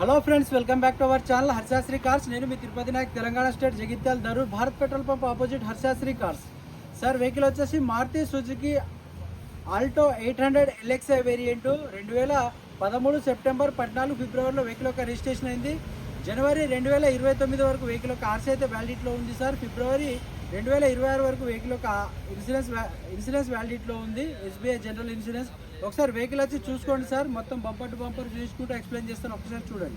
Hello friends welcome back to our channel Harshasri cars నేను మీ Tirupati Nayak Telangana state Jagtial Dharur Bharat petrol pump opposite Harshasri cars sir vehicle వచ్చేసి Maruti Suzuki Alto eight hundred LXI variant రెండు వేల పదమూడు September పద్నాలుగు ఫిబ్రవరిలో vehicle యొక్క registration అయింది. జనవరి రెండు వేల ఇరవై తొమ్మిది వరకు వెహికల్ యొక్క ఆర్సీ అయితే వ్యాలిడిటీలో ఉంది సార్ ఫిబ్రవరి రెండు వేల ఇరవై ఆరు వరకు వెహికల్ యొక్క ఇన్సూరెన్స్ వ్యా- ఇన్సూరెన్స్ వ్యాలిడిటీలో ఉంది. SBI general insurance. ఒకసారి వెహికల్ వచ్చి చూసుకోండి సార్. మొత్తం బంపర్ టు బంపర్ చూసుకుంటూ ఎక్స్ప్లెయిన్ చేస్తాను. ఒకసారి చూడండి.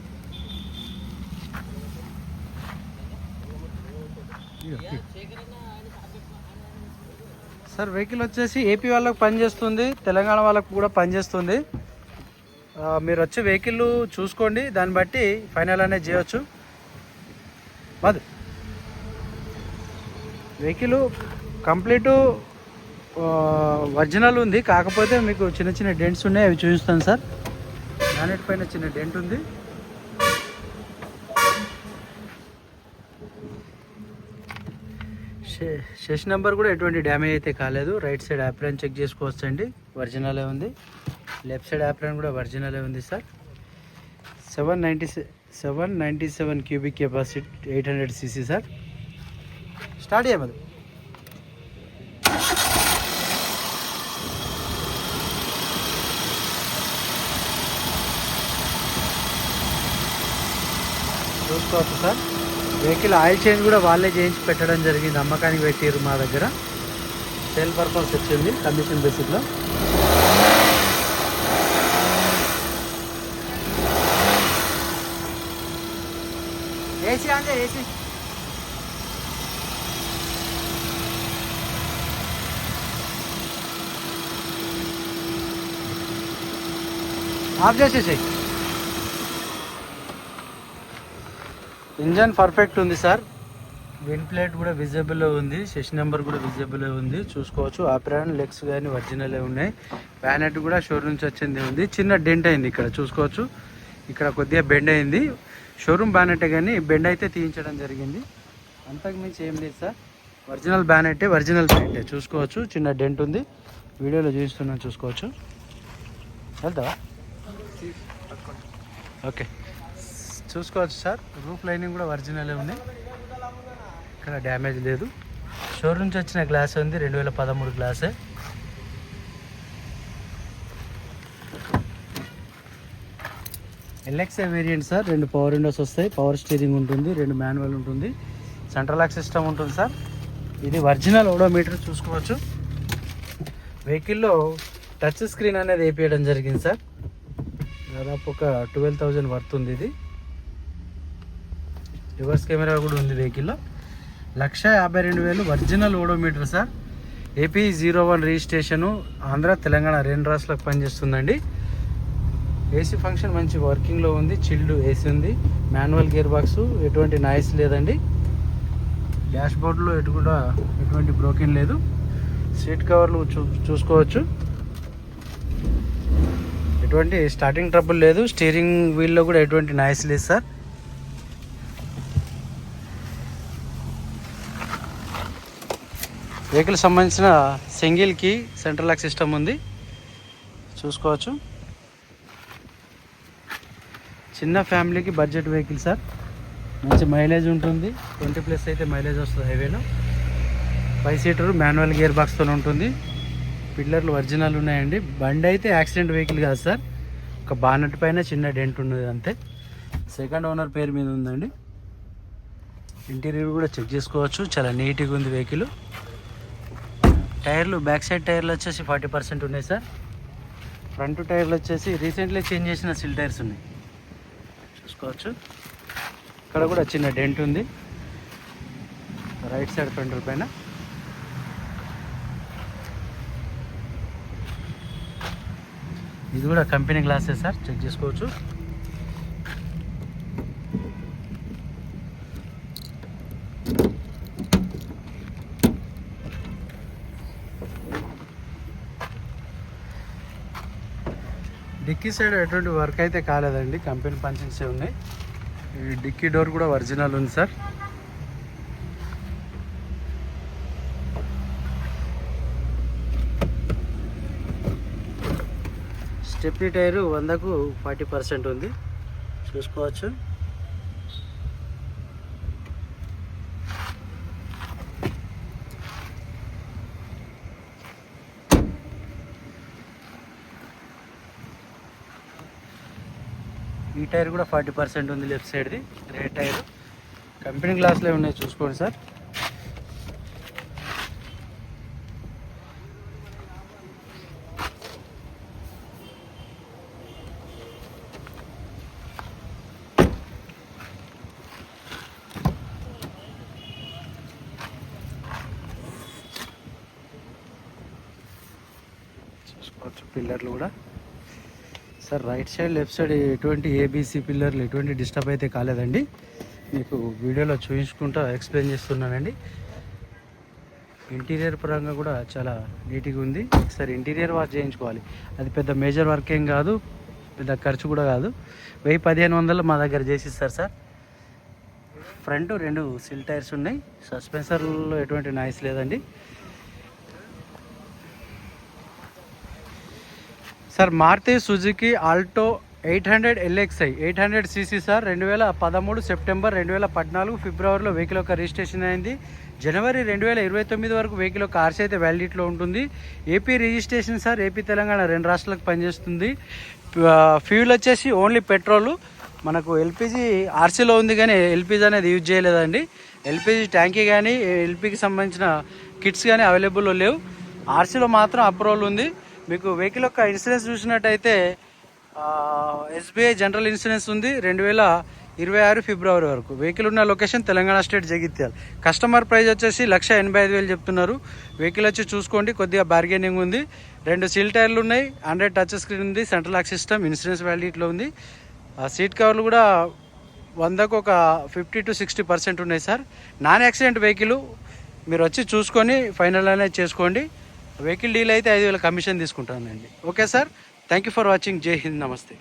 సార్ వెహికల్ వచ్చేసి ఏపీ వాళ్ళకు పనిచేస్తుంది. తెలంగాణ వాళ్ళకు కూడా పనిచేస్తుంది. మీరు వచ్చే వెహికల్ చూసుకోండి. దాన్ని బట్టి ఫైనల్ అనేది చేయవచ్చు మధు. వెహికల్ కంప్లీట్ ఒరిజినల్ ఉంది. కాకపోతే మీకు చిన్న చిన్న డెంట్స్ ఉన్నాయి అవి చూపిస్తాను సార్. బ్యానెట్ పైన చిన్న డెంట్ ఉంది. షెష్ నెంబర్ కూడా ఎటువంటి డ్యామేజ్ అయితే కాలేదు. రైట్ సైడ్ యాప్లైన్ చెక్ చేసుకోవచ్చు అండి ఒరిజినలే ఉంది. లెఫ్ట్ సైడ్ యాప్లైన్ కూడా ఒరిజినలే ఉంది sir. Seven ninety seven ninety seven cubic capacity eight hundred CC sir. Start చేయమదు చూసుకోవచ్చు సార్. వెహికల్ ఆయిల్ చేంజ్ కూడా వాళ్ళే చేయించి పెట్టడం జరిగింది. అమ్మకానికి పెట్టారు మా దగ్గర. సేల్ పర్పస్ వచ్చింది కమిషన్ బేసిక్లో ఏసీ అంటే ఏసీ. ఆఫ్ చేసేసాయి. ఇంజన్ పర్ఫెక్ట్ ఉంది సార్ విన్ ప్లేట్ కూడా విజిబుల్ ఉంది సెషన్ నెంబర్ కూడా విజిబుల్ ఉంది. చూసుకోవచ్చు ఆప్రాన్ లెగ్స్ కానీ ఒరిజినలే ఉన్నాయి. ప్యానెట్ కూడా షోరూమ్ నుంచి వచ్చింది ఉంది. చిన్న డెంట్ అయింది ఇక్కడ చూసుకోవచ్చు. ఇక్కడ కొద్దిగా బెండ్ అయింది. షోరూమ్ బ్యానెట్ కానీ బెండ్ అయితే తీయించడం జరిగింది. అంతకు మించి ఏం లేదు సార్ ఒరిజినల్ బ్యానెట్ ఒరిజినల్ ప్యాంటే చూసుకోవచ్చు. చిన్న డెంట్ ఉంది. వీడియోలో చూపిస్తున్నాను చూసుకోవచ్చు. వెళ్తావా? ఓకే. చూసుకోవచ్చు సార్. రూఫ్ లైనింగ్ కూడా ఒరిజినలే ఉంది. ఇక్కడ డ్యామేజ్ లేదు. షోరూమ్ నుంచి వచ్చిన గ్లాస్ ఉంది. రెండు వేల పదమూడు గ్లాసే. ఎల్ఎక్సే వేరియంట్ సార్. రెండు పవర్ విండోస్ వస్తాయి. పవర్ స్టీరింగ్ ఉంటుంది. రెండు మాన్యువల్ ఉంటుంది. సెంట్రల్ లాక్ సిస్టమ్ ఉంటుంది సార్. ఇది ఒరిజినల్ ఓడోమీటర్ చూసుకోవచ్చు. వెహికల్లో టచ్ స్క్రీన్ అనేది వేపించడం జరిగింది సార్. దాదాపు ఒక ట్వెల్వ్ థౌజండ్ వర్త్ ఉంది ఇది. రివర్స్ కెమెరా కూడా ఉంది వెహికల్లో లక్ష యాభై రెండు వేలు original odometer sir. AP zero one registration Andhra Telangana రెండు రాష్ట్రాలకు పనిచేస్తుందండి. ఏసీ ఫంక్షన్ మంచి వర్కింగ్లో ఉంది చిల్డ్ ఏసీ ఉంది మాన్యువల్ గేర్ బాక్స్ ఎటువంటి నాయిస్ లేదండి. డాష్ బోర్డులో ఎటు కూడా ఎటువంటి బ్రోకెన్ లేదు. సీట్ కవర్లు చూ చూసుకోవచ్చు. ఎటువంటి స్టార్టింగ్ ట్రబుల్ లేదు. స్టీరింగ్ వీల్లో కూడా ఎటువంటి నాయిస్ లేదు సార్ వెహికల్ సంబంధించిన సింగిల్కి సెంట్రల్ లాక్ సిస్టమ్ ఉంది. చూసుకోవచ్చు. చిన్న ఫ్యామిలీకి బడ్జెట్ వెహికల్ సార్ మంచి మైలేజ్ ఉంటుంది. ట్వంటీ ప్లస్ అయితే మైలేజ్ వస్తుంది హైవేలో ఫైవ్ సీటర్ మాన్యువల్ గేర్ బాక్స్తో ఉంటుంది. పిల్లర్లు ఒరిజినల్ ఉన్నాయండి. బండి అయితే యాక్సిడెంట్ వెహికల్ కాదు సార్. ఒక బానట్ పైన చిన్న డెంట్ ఉన్నది అంతే. సెకండ్ ఓనర్ పేరు మీద ఉందండి. ఇంటీరియర్ కూడా చెక్ చేసుకోవచ్చు. చాలా నీట్గా ఉంది వెహికల్. టైర్లు బ్యాక్ సైడ్ టైర్లు వచ్చేసి ఫార్టీ పర్సెంట్ ఉన్నాయి సార్. ఫ్రంట్ టైర్లు వచ్చేసి రీసెంట్లీ చేంజ్ చేసిన సిల్ టైర్స్ ఉన్నాయి. చూసుకోవచ్చు. ఇక్కడ కూడా చిన్న డెంట్ ఉంది. రైట్ సైడ్ ఫ్రంట్ పైన. ఇది కూడా కంపెనీ గ్లాసే సార్. చెక్ చేసుకోవచ్చు. డిక్కీ సైడ్ ఎటువంటి వర్క్ అయితే కాలేదండి. కంపెనీ పంచింగ్సే ఉన్నాయి. ఈ డిక్కీ డోర్ కూడా ఒరిజినల్ ఉంది సార్. స్టెప్నీ టైరు వందకు ఫార్టీ పర్సెంట్ ఉంది. చూసుకోవచ్చు. ఈ టైర్ కూడా ఫార్టీ పర్సెంట్ ఉంది లెఫ్ట్ సైడ్ది రేట్ టైర్. కంపెనీ గ్లాస్లే ఉన్నాయి చూసుకోండి సార్. చూసుకోవచ్చు పిల్లర్లు కూడా. Sir right side left side ఎటువంటి ఏబీసీ పిల్లర్లు ఎటువంటి డిస్టర్బ్ అయితే కాలేదండి. మీకు వీడియోలో చూపించుకుంటా ఎక్స్ప్లెయిన్ చేస్తున్నానండి. ఇంటీరియర్ పరంగా కూడా చాలా నీట్గా ఉంది. ఒకసారి ఇంటీరియర్ వర్క్ చేయించుకోవాలి. అది పెద్ద మేజర్ వర్క్ ఏం కాదు పెద్ద ఖర్చు కూడా కాదు. వెయ్యి పదిహేను వందలు మా దగ్గర చేసిస్తారు సార్. ఫ్రంట్ రెండు సిల్ టైర్స్ ఉన్నాయి. సస్పెన్సర్లో ఎటువంటి నాయిస్ లేదండి. Sir Maruti Suzuki Alto eight hundred LXI eight hundred CC sir రెండు వేల పదమూడు సెప్టెంబర్ రెండు వేల పద్నాలుగు ఫిబ్రవరిలో వెహికల్ యొక్క రిజిస్ట్రేషన్ అయింది. జనవరి రెండు వేల ఇరవై తొమ్మిది వరకు వెహికల్ యొక్క ఆర్సీ అయితే వ్యాలిడిటీలో ఉంటుంది. AP registration sir AP Telangana రెండు రాష్ట్రాలకు పనిచేస్తుంది. ఫ్యూల్ వచ్చేసి ఓన్లీ పెట్రోల్. మనకు ఎల్పిజి ఆర్సీలో ఉంది కానీ ఎల్పిజి అనేది యూజ్ చేయలేదండి. ఎల్పిజి ట్యాంకీ కానీ ఎల్పికి సంబంధించిన కిట్స్ కానీ అవైలబుల్లో లేవు. ఆర్సీలో మాత్రం అప్రూవల్ ఉంది. మీకు వెహికల్ యొక్క ఇన్సూరెన్స్ చూసినట్టయితే ఎస్బీఐ జనరల్ ఇన్సూరెన్స్ ఉంది రెండు వేల ఇరవై ఆరు ఫిబ్రవరి వరకు. వెహికల్ ఉన్న location Telangana state Jagtial. Customer price వచ్చేసి లక్ష ఎనభై ఐదు వేలు చెప్తున్నారు. వెహికల్ వచ్చి చూసుకోండి కొద్దిగా బార్గెనింగ్ ఉంది. రెండు సీల్ టైర్లు ఉన్నాయి హండ్రెడ్ టచ్ స్క్రీన్ ఉంది సెంట్రల్ లాక్ సిస్టమ్ ఇన్సూరెన్స్ వ్యాలిడిటీలో ఉంది. ఆ సీట్ కవర్లు కూడా వందకు ఒక ఫిఫ్టీ టు సిక్స్టీ పర్సెంట్ ఉన్నాయి సార్. నాన్ యాక్సిడెంట్ వెహికల్ మీరు వచ్చి చూసుకొని ఫైనల్ అనేది చేసుకోండి. వెహికల్ డీల్ అయితే ఐదు వేల కమిషన్ తీసుకుంటానండి. Okay sir? Thank you for watching. Jai Hind. నమస్తే.